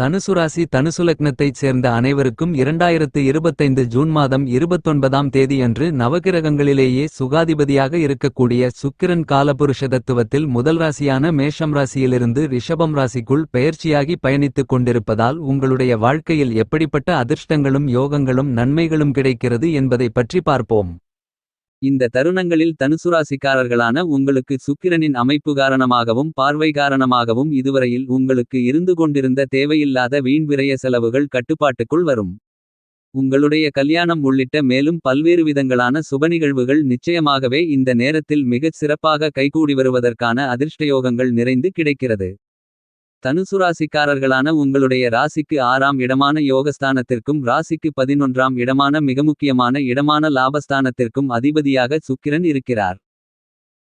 தனுசு ராசி தனுசு லக்னத்தைச் சேர்ந்த அனைவருக்கும் இரண்டாயிரத்து இருபத்தைந்து ஜூன் மாதம் இருபத்தொன்பதாம் தேதியன்று நவகிரகங்களிலேயே சுகாதிபதியாக இருக்கக்கூடிய சுக்கிரன் காலபுருஷ தத்துவத்தில் முதல் ராசியான மேஷம் ராசியிலிருந்து ரிஷபம் ராசிக்குள் பெயர்ச்சியாகி பயணித்துக் கொண்டிருப்பதால் உங்களுடைய வாழ்க்கையில் எப்படிப்பட்ட அதிர்ஷ்டங்களும் யோகங்களும் நன்மைகளும் கிடைக்கிறது என்பதை பற்றி பார்ப்போம். இந்த தருணங்களில் தனுசுராசிக்காரர்களான உங்களுக்கு சுக்கிரனின் அமைப்பு காரணமாகவும் பார்வை காரணமாகவும் இதுவரையில் உங்களுக்கு இருந்து கொண்டிருந்த தேவையில்லாத வீண்விரைய செலவுகள் கட்டுப்பாட்டுக்குள் வரும். உங்களுடைய கல்யாணம் உள்ளிட்ட மேலும் பல்வேறு விதங்களான சுபநிகழ்வுகள் நிச்சயமாகவே இந்த நேரத்தில் மிகச் சிறப்பாக கைகூடி வருவதற்கான அதிர்ஷ்டயோகங்கள் நிறைந்து கிடைக்கிறது. தனுசுராசிக்காரர்களான உங்களுடைய ராசிக்கு ஆறாம் இடமான யோகஸ்தானத்திற்கும் ராசிக்கு பதினொன்றாம் இடமான மிக முக்கியமான இடமான லாபஸ்தானத்திற்கும் அதிபதியாக சுக்கிரன் இருக்கிறார்.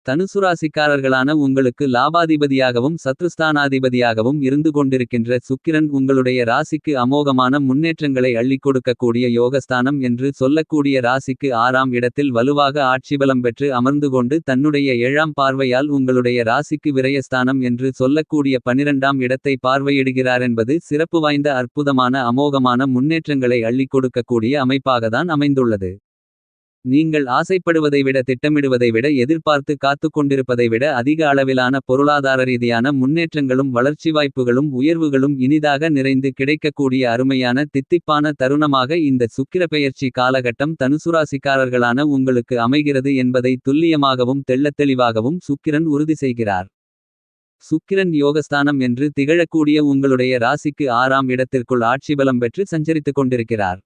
தனுசுராசிக்காரர்களான உங்களுக்கு லாபாதிபதியாகவும் சத்ருஸ்தானாதிபதியாகவும் இருந்து கொண்டிருக்கின்ற சுக்கிரன் உங்களுடைய ராசிக்கு அமோகமான முன்னேற்றங்களை அள்ளிக் கொடுக்கக்கூடிய யோகஸ்தானம் என்று சொல்லக்கூடிய ராசிக்கு ஆறாம் இடத்தில் வலுவாக ஆட்சிபலம் பெற்று அமர்ந்து கொண்டு தன்னுடைய ஏழாம் பார்வையால் உங்களுடைய ராசிக்கு விரயஸ்தானம் என்று சொல்லக்கூடிய பனிரெண்டாம் இடத்தை பார்வையிடுகிறார் என்பது சிறப்பு வாய்ந்த அற்புதமான அமோகமான முன்னேற்றங்களை அள்ளிக் கொடுக்கக்கூடிய அமைப்பாகத்தான் அமைந்துள்ளது. நீங்கள் ஆசைப்படுவதை விட திட்டமிடுவதை விட எதிர்பார்த்து காத்துக் கொண்டிருப்பதை விட அதிக அளவிலான பொருளாதார ரீதியான முன்னேற்றங்களும் வளர்ச்சி வாய்ப்புகளும் உயர்வுகளும் இனிதாக நிறைந்து கிடைக்கக்கூடிய அருமையான தித்திப்பான தருணமாக இந்த சுக்கிரப்பெயர்ச்சி காலகட்டம் தனுசுராசிக்காரர்களான உங்களுக்கு அமைகிறது என்பதை துல்லியமாகவும் தெள்ளத்தெளிவாகவும் சுக்கிரன் உறுதி செய்கிறார். சுக்கிரன் யோகஸ்தானம் என்று திகழக்கூடிய உங்களுடைய ராசிக்கு ஆறாம் இடத்திற்குள் ஆட்சிபலம் பெற்று சஞ்சரித்துக் கொண்டிருக்கிறார்.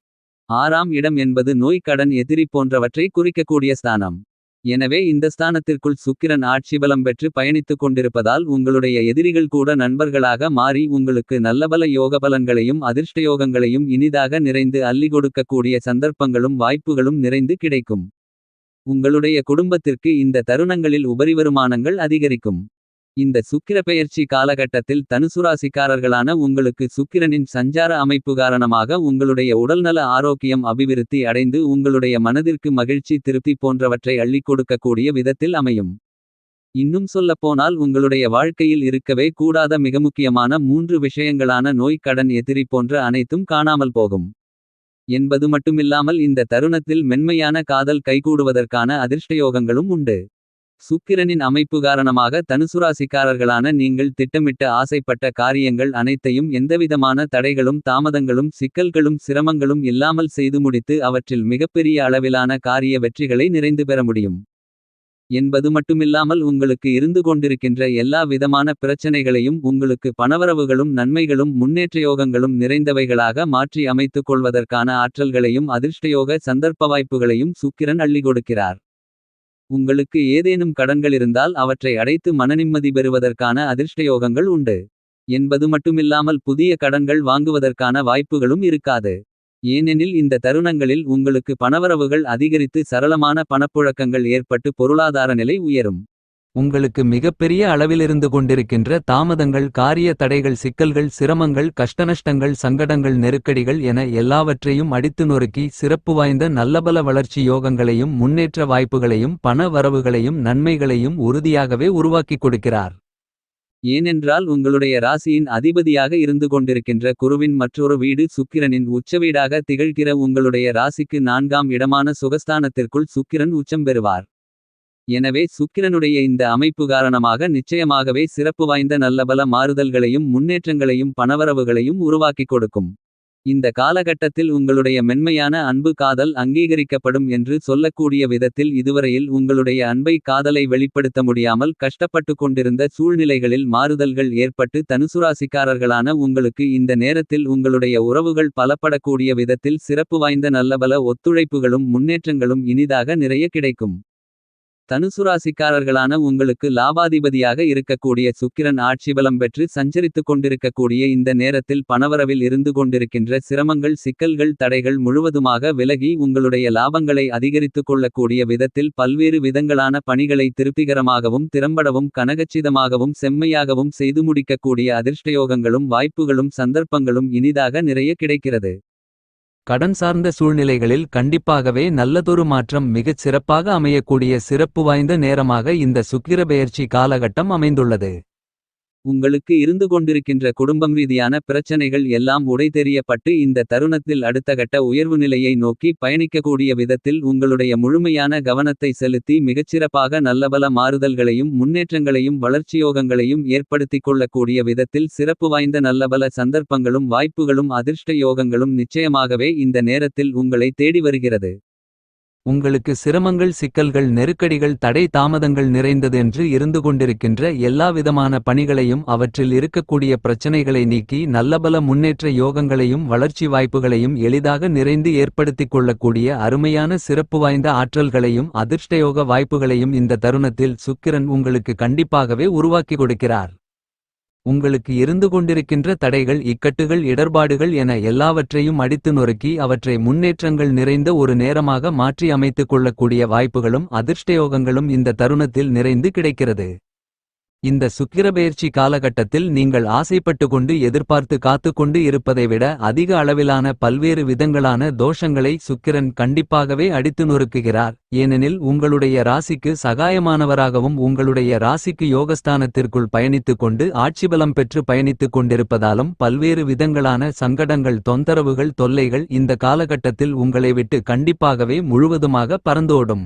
ஆறாம் இடம் என்பது நோய் கடன் எதிரி போன்றவற்றை குறிக்கக்கூடிய ஸ்தானம். எனவே இந்த ஸ்தானத்திற்குள் சுக்கிரன் ஆட்சி பலம் பெற்று பயணித்துக் கொண்டிருப்பதால் உங்களுடைய எதிரிகள் கூட நண்பர்களாக மாறி உங்களுக்கு நல்லபல யோகபலன்களையும் அதிர்ஷ்டயோகங்களையும் இனிதாக நிறைந்து அள்ளி கொடுக்கக்கூடிய சந்தர்ப்பங்களும் வாய்ப்புகளும் நிறைந்து கிடைக்கும். உங்களுடைய குடும்பத்திற்கு இந்த தருணங்களில் உபரிவருமானங்கள் அதிகரிக்கும். இந்த சுக்கிரப்பெயர்ச்சி காலகட்டத்தில் தனுசுராசிக்காரர்களான உங்களுக்கு சுக்கிரனின் சஞ்சார அமைப்பு காரணமாக உங்களுடைய உடல்நல ஆரோக்கியம் அபிவிருத்தி அடைந்து உங்களுடைய மனதிற்கு மகிழ்ச்சி திருப்தி போன்றவற்றை அள்ளிக் கொடுக்கக்கூடிய விதத்தில் அமையும். இன்னும் சொல்லப்போனால் உங்களுடைய வாழ்க்கையில் இருக்கவே கூடாத மிக முக்கியமான மூன்று விஷயங்களான நோய் கடன் எதிரி போன்ற அனைத்தும் காணாமல் போகும். என்பது மட்டுமில்லாமல் இந்த தருணத்தில் மென்மையான காதல் கைகூடுவதற்கான அதிர்ஷ்டயோகங்களும் உண்டு. சுக்கிரனின் அமைப்பு காரணமாக தனுசுராசிக்காரர்களான நீங்கள் திட்டமிட்ட ஆசைப்பட்ட காரியங்கள் அனைத்தையும் எந்தவிதமான தடைகளும் தாமதங்களும் சிக்கல்களும் சிரமங்களும் இல்லாமல் செய்து முடித்து அவற்றில் மிகப்பெரிய அளவிலான காரிய வெற்றிகளை நிறைந்து பெற முடியும். என்பது மட்டுமில்லாமல் உங்களுக்கு இருந்து கொண்டிருக்கின்ற எல்லா விதமான பிரச்சனைகளையும் உங்களுக்கு பணவரவுகளும் நன்மைகளும் முன்னேற்றயோகங்களும் நிறைந்தவைகளாக மாற்றி அமைத்துக் கொள்வதற்கான ஆற்றல்களையும் அதிர்ஷ்டயோக சந்தர்ப்ப வாய்ப்புகளையும் சுக்கிரன் அள்ளி கொடுக்கிறார். உங்களுக்கு ஏதேனும் கடன்களிருந்தால் அவற்றை அடைத்து மனநிம்மதி பெறுவதற்கான அதிர்ஷ்டயோகங்கள் உண்டு. என்பது மட்டுமில்லாமல் புதிய கடன்கள் வாங்குவதற்கான வாய்ப்புகளும் இருக்காது. ஏனெனில் இந்த தருணங்களில் உங்களுக்கு பணவரவுகள் அதிகரித்து சரளமான பணப்புழக்கங்கள் ஏற்பட்டு பொருளாதார நிலை உயரும். உங்களுக்கு மிகப்பெரிய அளவிலிருந்து கொண்டிருக்கின்ற தாமதங்கள் காரிய தடைகள் சிக்கல்கள் சிரமங்கள் கஷ்டநஷ்டங்கள் சங்கடங்கள் நெருக்கடிகள் என எல்லாவற்றையும் அடித்து நொறுக்கி சிறப்பு வாய்ந்த நல்லபல வளர்ச்சி யோகங்களையும் முன்னேற்ற வாய்ப்புகளையும் பண வரவுகளையும் நன்மைகளையும் உறுதியாகவே உருவாக்கிக் கொடுக்கிறார். ஏனென்றால் உங்களுடைய ராசியின் அதிபதியாக இருந்து கொண்டிருக்கின்ற குருவின் மற்றொரு வீடு சுக்கிரனின் உச்சவீடாக திகழ்கிற உங்களுடைய ராசிக்கு நான்காம் இடமான சுகஸ்தானத்திற்குள் சுக்கிரன் உச்சம் பெறுவார். எனவே சுக்கிரனுடைய இந்த அமைப்பு காரணமாக நிச்சயமாகவே சிறப்பு வாய்ந்த நல்லபல மாறுதல்களையும் முன்னேற்றங்களையும் பணவரவுகளையும் உருவாக்கிக் கொடுக்கும். இந்த காலகட்டத்தில் உங்களுடைய மென்மையான அன்பு காதல் அங்கீகரிக்கப்படும் என்று சொல்லக்கூடிய விதத்தில் இதுவரையில் உங்களுடைய அன்பை காதலை வெளிப்படுத்த முடியாமல் கஷ்டப்பட்டு கொண்டிருந்த சூழ்நிலைகளில் மாறுதல்கள் ஏற்பட்டு தனுசுராசிக்காரர்களான உங்களுக்கு இந்த நேரத்தில் உங்களுடைய உறவுகள் பலப்படக்கூடிய விதத்தில் சிறப்பு வாய்ந்த நல்லபல ஒத்துழைப்புகளும் முன்னேற்றங்களும் இனிதாக நிறைய கிடைக்கும். தனுசுராசிக்காரர்களான உங்களுக்கு லாபாதிபதியாக இருக்கக்கூடிய சுக்கிரன் ஆட்சிபலம் பெற்று சஞ்சரித்துக் கொண்டிருக்கக்கூடிய இந்த நேரத்தில் பணவரவில் இருந்து கொண்டிருக்கின்ற சிரமங்கள் சிக்கல்கள் தடைகள் முழுவதுமாக விலகி உங்களுடைய லாபங்களை அதிகரித்துக் கொள்ளக்கூடிய விதத்தில் பல்வேறு விதங்களான பணிகளை திருப்திகரமாகவும் திறம்படவும் கனகச்சிதமாகவும் செம்மையாகவும் செய்து முடிக்கக்கூடிய அதிர்ஷ்டயோகங்களும் வாய்ப்புகளும் சந்தர்ப்பங்களும் இனிதாக நிறைய கிடைக்கிறது. கடன் சார்ந்த சூழ்நிலைகளில் கண்டிப்பாகவே நல்லதொரு மாற்றம் மிகச் சிறப்பாக அமையக்கூடிய சிறப்பு வாய்ந்த நேரமாக இந்த சுக்கிரபெயர்ச்சி காலகட்டம் அமைந்துள்ளது. உங்களுக்கு இருந்து கொண்டிருக்கின்ற குடும்பம் ரீதியான பிரச்சனைகள் எல்லாம் உடைதெறியப்பட்டு இந்த தருணத்தில் அடுத்தகட்ட உயர்வு நிலையை நோக்கி பயணிக்கக்கூடிய விதத்தில் உங்களுடைய முழுமையான கவனத்தை செலுத்தி மிகச்சிறப்பாக நல்லபல மாறுதல்களையும் முன்னேற்றங்களையும் வளர்ச்சியோகங்களையும் ஏற்படுத்திக் கொள்ளக்கூடிய விதத்தில் சிறப்பு வாய்ந்த நல்லபல சந்தர்ப்பங்களும் வாய்ப்புகளும் அதிர்ஷ்ட யோகங்களும் நிச்சயமாகவே இந்த நேரத்தில் உங்களை தேடி வருகிறது. உங்களுக்கு சிரமங்கள் சிக்கல்கள் நெருக்கடிகள் தடை தாமதங்கள் நிறைந்தது என்று இருந்து கொண்டிருக்கின்ற எல்லாவிதமான பணிகளையும் அவற்றில் இருக்கக்கூடிய பிரச்சனைகளை நீக்கி நல்லபல முன்னேற்ற யோகங்களையும் வளர்ச்சி வாய்ப்புகளையும் எளிதாக நிறைந்து ஏற்படுத்திக் கொள்ளக்கூடிய அருமையான சிறப்பு வாய்ந்த ஆற்றல்களையும் அதிர்ஷ்டயோக வாய்ப்புகளையும் இந்த தருணத்தில் சுக்கிரன் உங்களுக்கு கண்டிப்பாகவே உருவாக்கி கொடுக்கிறார். உங்களுக்கு இருந்து கொண்டிருக்கின்ற தடைகள் இக்கட்டுகள் இடர்பாடுகள் என எல்லாவற்றையும் அடித்து நொறுக்கி அவற்றை முன்னேற்றங்கள் நிறைந்த ஒரு நேரமாக மாற்றி அமைத்துக் கொள்ளக்கூடிய வாய்ப்புகளும் அதிர்ஷ்டயோகங்களும் இந்த தருணத்தில் நிறைந்து கிடைக்கிறது. இந்த சுக்கிரபெயர்ச்சி காலகட்டத்தில் நீங்கள் ஆசைப்பட்டு கொண்டு எதிர்பார்த்து காத்துக்கொண்டு இருப்பதை விட அதிக அளவிலான பல்வேறு விதங்களான தோஷங்களை சுக்கிரன் கண்டிப்பாகவே அடித்து நொறுக்குகிறார். ஏனெனில் உங்களுடைய ராசிக்கு சகாயமானவராகவும் உங்களுடைய ராசிக்கு யோகஸ்தானத்திற்குள் பயணித்துக் கொண்டு ஆட்சிபலம் பெற்று பயணித்துக் கொண்டிருப்பதாலும் பல்வேறு விதங்களான சங்கடங்கள் தொந்தரவுகள் தொல்லைகள் இந்த காலகட்டத்தில் உங்களை விட்டு கண்டிப்பாகவே முழுவதுமாக பறந்தோடும்.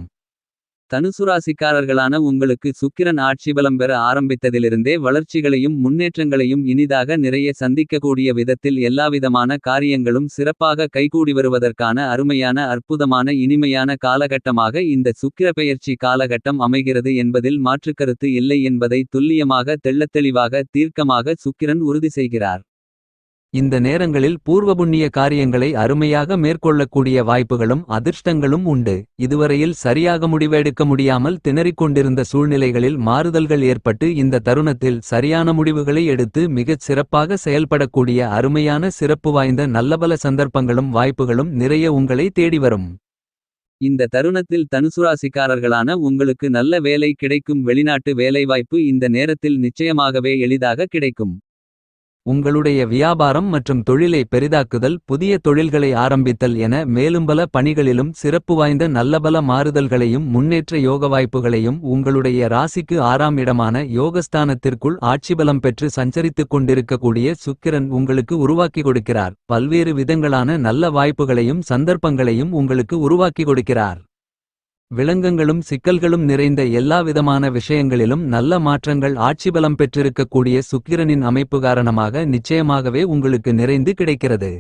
தனுசுராசிக்காரர்களான உங்களுக்கு சுக்கிரன் ஆட்சி பலம் பெற ஆரம்பித்ததிலிருந்தே வளர்ச்சிகளையும் முன்னேற்றங்களையும் இனிதாக நிறைய சந்திக்கக்கூடிய விதத்தில் எல்லாவிதமான காரியங்களும் சிறப்பாக கைகூடி வருவதற்கான அருமையான அற்புதமான இனிமையான காலகட்டமாக இந்த சுக்கிர பெயர்ச்சி காலகட்டம் அமைகிறது என்பதில் மாற்றுக்கருத்து இல்லை என்பதை துல்லியமாக தெள்ளத்தெளிவாக தீர்க்கமாக சுக்கிரன் உறுதி செய்கிறார். இந்த நேரங்களில் பூர்வபுண்ணிய காரியங்களை அருமையாக மேற்கொள்ளக்கூடிய வாய்ப்புகளும் அதிர்ஷ்டங்களும் உண்டு. இதுவரையில் சரியாக முடிவெடுக்க முடியாமல் திணறிக் கொண்டிருந்த சூழ்நிலைகளில் மாறுதல்கள் ஏற்பட்டு இந்த தருணத்தில் சரியான முடிவுகளை எடுத்து மிகச் சிறப்பாக செயல்படக்கூடிய அருமையான சிறப்பு வாய்ந்த நல்லபல சந்தர்ப்பங்களும் வாய்ப்புகளும் நிறைய உங்களை தேடி வரும். இந்த தருணத்தில் தனுசுராசிக்காரர்களான உங்களுக்கு நல்ல வேலை கிடைக்கும் வெளிநாட்டு வேலைவாய்ப்பு இந்த நேரத்தில் நிச்சயமாகவே எளிதாக கிடைக்கும். உங்களுடைய வியாபாரம் மற்றும் தொழிலை பெரிதாக்குதல் புதிய தொழில்களை ஆரம்பித்தல் என மேலும் பல பணிகளிலும் சிறப்பு வாய்ந்த நல்லபல மாறுதல்களையும் முன்னேற்ற யோக வாய்ப்புகளையும் உங்களுடைய ராசிக்கு ஆறாம் இடமான யோகஸ்தானத்திற்குள் ஆட்சிபலம் பெற்று சஞ்சரித்துக் கொண்டிருக்கக்கூடிய சுக்கிரன் உங்களுக்கு உருவாக்கி கொடுக்கிறார். பல்வேறு விதங்களான நல்ல வாய்ப்புகளையும் சந்தர்ப்பங்களையும் உங்களுக்கு உருவாக்கி கொடுக்கிறார். விலங்கங்களும் சிக்கல்களும் நிறைந்த எல்லாவிதமான விஷயங்களிலும் நல்ல மாற்றங்கள் ஆட்சிபலம் பெற்றிருக்கக்கூடிய சுக்கிரனின் அமைப்பு காரணமாக நிச்சயமாகவே உங்களுக்கு நிறைந்து கிடைக்கிறது.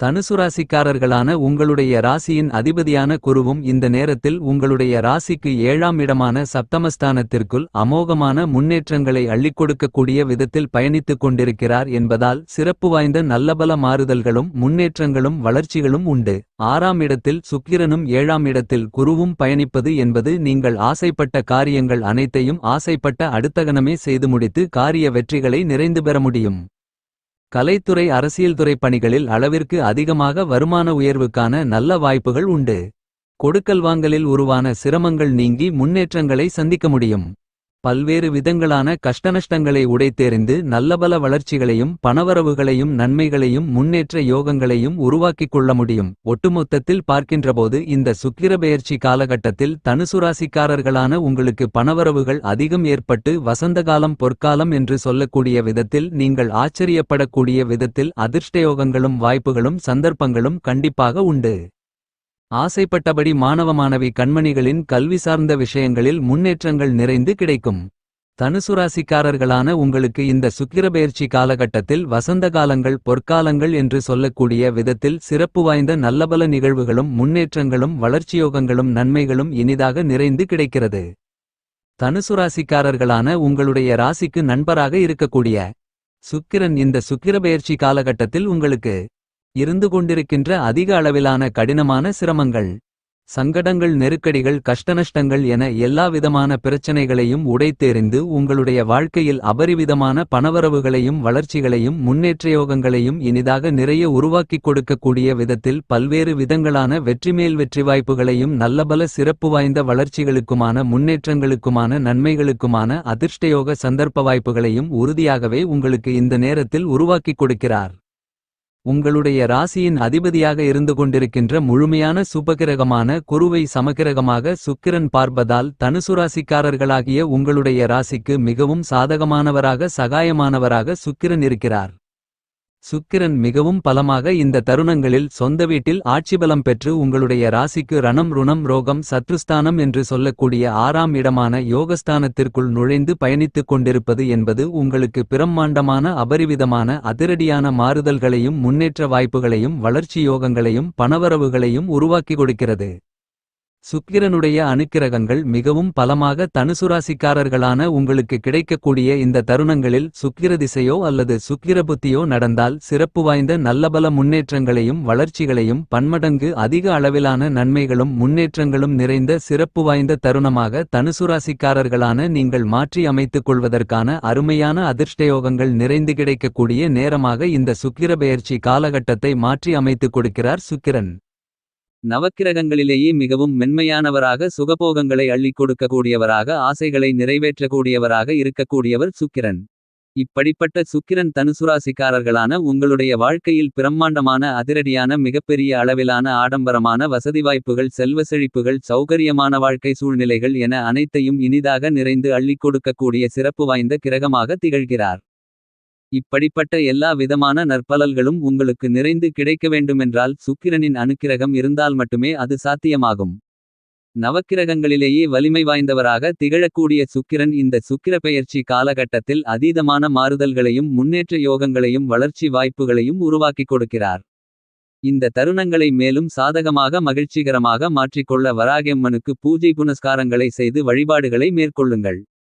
தனுசு ராசிக்காரர்களான உங்களுடைய ராசியின் அதிபதியான குருவும் இந்த நேரத்தில் உங்களுடைய ராசிக்கு ஏழாம் இடமான சப்தமஸ்தானத்திற்குள் அமோகமான முன்னேற்றங்களை அள்ளிக் கொடுக்கக்கூடிய விதத்தில் பயணித்துக் கொண்டிருக்கிறார் என்பதால் சிறப்பு வாய்ந்த நல்லபல மாறுதல்களும் முன்னேற்றங்களும் வளர்ச்சிகளும் உண்டு. ஆறாம் இடத்தில் சுக்கிரனும் ஏழாம் இடத்தில் குருவும் பயணிப்பது என்பது நீங்கள் ஆசைப்பட்ட காரியங்கள் அனைத்தையும் ஆசைப்பட்ட அடுத்தகணமே செய்து முடித்து காரிய வெற்றிகளை நிறைந்து பெற முடியும். கலைத்துறை அரசியல்துறை பணிகளில் அளவிற்கு அதிகமாக வருமான உயர்வுக்கான நல்ல வாய்ப்புகள் உண்டு. கொடுக்கல் வாங்கலில் உருவான சிரமங்கள் நீங்கி முன்னேற்றங்களை சந்திக்க முடியும். பல்வேறு விதங்களான கஷ்டநஷ்டங்களை உடைத்தெறிந்து நல்லபல வளர்ச்சிகளையும் பணவரவுகளையும் நன்மைகளையும் முன்னேற்ற யோகங்களையும் உருவாக்கிக் கொள்ள முடியும். ஒட்டுமொத்தத்தில் பார்க்கின்றபோது இந்த சுக்கிரபெயர்ச்சி காலகட்டத்தில் தனுசுராசிக்காரர்களான உங்களுக்கு பணவரவுகள் அதிகம் ஏற்பட்டு வசந்தகாலம் பொற்காலம் என்று சொல்லக்கூடிய விதத்தில் நீங்கள் ஆச்சரியப்படக்கூடிய விதத்தில் அதிர்ஷ்டயோகங்களும் வாய்ப்புகளும் சந்தர்ப்பங்களும் கண்டிப்பாக உண்டு. ஆசைப்பட்டபடி மாணவ மாணவி கண்மணிகளின் கல்வி சார்ந்த விஷயங்களில் முன்னேற்றங்கள் நிறைந்து கிடைக்கும். தனுசுராசிக்காரர்களான உங்களுக்கு இந்த சுக்கிரபெயர்ச்சி காலகட்டத்தில் வசந்த காலங்கள் பொற்காலங்கள் என்று சொல்லக்கூடிய விதத்தில் சிறப்பு வாய்ந்த நல்லபல நிகழ்வுகளும் முன்னேற்றங்களும் வளர்ச்சியோகங்களும் நன்மைகளும் இனிதாக நிறைந்து கிடைக்கிறது. தனுசுராசிக்காரர்களான உங்களுடைய ராசிக்கு நண்பராக இருக்கக்கூடிய சுக்கிரன் இந்த சுக்கிரபெயர்ச்சி காலகட்டத்தில் உங்களுக்கு இருந்து கொண்டிருக்கின்ற அதிக அளவிலான கடினமான சிரமங்கள். சங்கடங்கள் நெருக்கடிகள் கஷ்டநஷ்டங்கள் என எல்லாவிதமான பிரச்சனைகளையும் உடைத்தெறிந்து உங்களுடைய வாழ்க்கையில் அபரிவிதமான பணவரவுகளையும் வளர்ச்சிகளையும் முன்னேற்றயோகங்களையும் இனிதாக நிறைய உருவாக்கிக் கொடுக்கக்கூடிய விதத்தில் பல்வேறு விதங்களான வெற்றிமேல் வெற்றி வாய்ப்புகளையும் நல்லபல சிறப்பு வாய்ந்த வளர்ச்சிகளுக்குமான முன்னேற்றங்களுக்குமான நன்மைகளுக்குமான அதிர்ஷ்டயோக சந்தர்ப்ப வாய்ப்புகளையும் உறுதியாகவே உங்களுக்கு இந்த நேரத்தில் உருவாக்கிக் கொடுக்கிறார். உங்களுடைய ராசியின் அதிபதியாக இருந்து கொண்டிருக்கின்ற முழுமையான சுபகிரகமான குருவை சமகிரகமாக சுக்கிரன் பார்ப்பதால் தனுசு ராசிக்காரர்களாகிய உங்களுடைய ராசிக்கு மிகவும் சாதகமானவராக சகாயமானவராக சுக்கிரன் இருக்கிறார். சுக்கிரன் மிகவும் பலமாக இந்த தருணங்களில் சொந்த வீட்டில் ஆட்சிபலம் பெற்று உங்களுடைய ராசிக்கு ரணம் ருணம் ரோகம் சத்ருஸ்தானம் என்று சொல்லக்கூடிய ஆறாம் இடமான யோகஸ்தானத்திற்குள் நுழைந்து பயணித்துக் கொண்டிருப்பது என்பது உங்களுக்கு பிரம்மாண்டமான அபரிவிதமான அதிரடியான மாறுதல்களையும் முன்னேற்ற வாய்ப்புகளையும் வளர்ச்சி யோகங்களையும் பணவரவுகளையும் உருவாக்கி கொடுக்கிறது. சுக்கிரனுடைய அனுக்கிரகங்கள் மிகவும் பலமாக தனுசுராசிக்காரர்களான உங்களுக்கு கிடைக்கக்கூடிய இந்த தருணங்களில் சுக்கிர திசையோ அல்லது சுக்கிர புத்தியோ நடந்தால் சிறப்பு வாய்ந்த நல்லபல முன்னேற்றங்களையும் வளர்ச்சிகளையும் பன்மடங்கு அதிக அளவிலான நன்மைகளும் முன்னேற்றங்களும் நிறைந்த சிறப்பு வாய்ந்த தருணமாக தனுசுராசிக்காரர்களான நீங்கள் மாற்றி அமைத்துக் கொள்வதற்கான அருமையான அதிர்ஷ்டயோகங்கள் நிறைந்து கிடைக்கக்கூடிய நேரமாக இந்த சுக்கிர பெயர்ச்சி காலகட்டத்தை மாற்றி அமைத்துக் கொடுக்கிறார் சுக்கிரன். நவக்கிரகங்களிலேயே மிகவும் மென்மையானவராக சுகபோகங்களை அள்ளிக் கொடுக்கக்கூடியவராக ஆசைகளை நிறைவேற்றக்கூடியவராக இருக்கக்கூடியவர் சுக்கிரன். இப்படிப்பட்ட சுக்கிரன் தனுசுராசிக்காரர்களான உங்களுடைய வாழ்க்கையில் பிரம்மாண்டமான அதிரடியான மிகப்பெரிய அளவிலான ஆடம்பரமான வசதி வாய்ப்புகள் செல்வ செழிப்புகள் சௌகரியமான வாழ்க்கை சூழ்நிலைகள் என அனைத்தையும் இனிதாக நிறைந்து அள்ளிக் கொடுக்கக்கூடிய சிறப்பு வாய்ந்த கிரகமாக திகழ்கிறார். இப்படிப்பட்ட எல்லா விதமான நற்பலல்களும் உங்களுக்கு நிறைந்து கிடைக்க வேண்டுமென்றால் சுக்கிரனின் அனுக்கிரகம் இருந்தால் மட்டுமே அது சாத்தியமாகும். நவக்கிரகங்களிலேயே வலிமை வாய்ந்தவராக திகழக்கூடிய சுக்கிரன் இந்த சுக்கிர பெயர்ச்சி காலகட்டத்தில் அதீதமான மாறுதல்களையும் முன்னேற்ற யோகங்களையும் வளர்ச்சி வாய்ப்புகளையும் உருவாக்கிக் கொடுக்கிறார். இந்த தருணங்களை மேலும் சாதகமாக மகிழ்ச்சிகரமாக மாற்றிக்கொள்ள வராகியம்மனுக்கு பூஜை புனஸ்காரங்களை செய்து வழிபாடுகளை மேற்கொள்ளுங்கள்.